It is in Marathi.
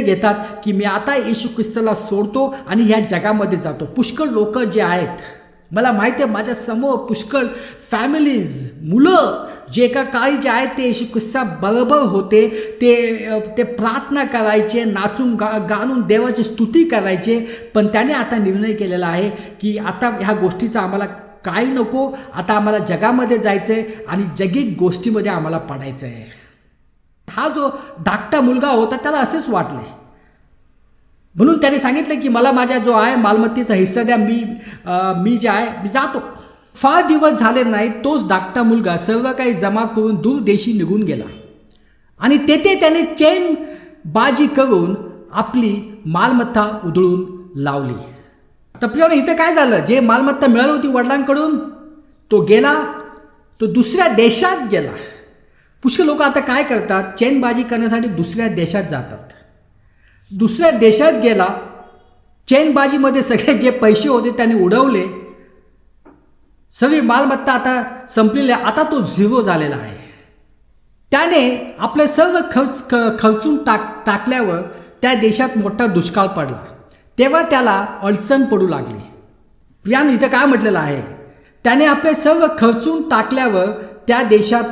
घेतात की मी आता येशू ख्रिस्ताला सोडतो आणि ह्या जगामध्ये जातो. पुष्कळ लोक जे आहेत मला माहिती आहे माझ्यासमोर पुष्कळ फॅमिलीज मुलं जे एका काळी जे आहेत ते येशू ख्रिस्ता बरोबर होते. ते ते प्रार्थना करायचे नाचून गा गाणून देवाची स्तुती करायचे. पण त्याने आता निर्णय केलेला आहे की आता ह्या गोष्टीचा आम्हाला काही नको. आता आम्हाला जगामध्ये जायचं आहे आणि जगिक गोष्टीमध्ये आम्हाला पडायचं आहे हा जो धाकटा मुलगा होता त्याला असेच वाटले. म्हणून त्याने सांगितलं की मला माझ्या जो आहे मालमत्तेचा हिस्सा द्या मी आ, मी जे आहे मी जातो. फार दिवस झाले नाही तोच धाकटा मुलगा सर्व काही जमा करून दूरदेशी निघून गेला. आणि तेथे त्याने चैन बाजी करून आपली मालमत्ता उधळून लावली. तर प्रियाने इथं काय झालं? जे मालमत्ता मिळाली होती वडिलांकडून तो गेला तो दुसऱ्या देशात गेला. पुष्कळ लोक आता काय करतात? चैनबाजी करण्यासाठी दुसऱ्या देशात जातात. दुसऱ्या देशात गेला चैनबाजीमध्ये सगळे जे पैसे होते त्यांनी उडवले. सगळी मालमत्ता आता संपलेली आहे. आता तो झिरो झालेला आहे. त्याने आपले सर्व खर्च ख खर्चून टाक टाकल्यावर त्या देशात मोठा दुष्काळ पडला. तेव्हा त्याला अडचण पडू लागली. प्रियान इथं काय म्हटलेलं आहे? त्याने आपले सर्व खर्चून टाकल्यावर त्या देशात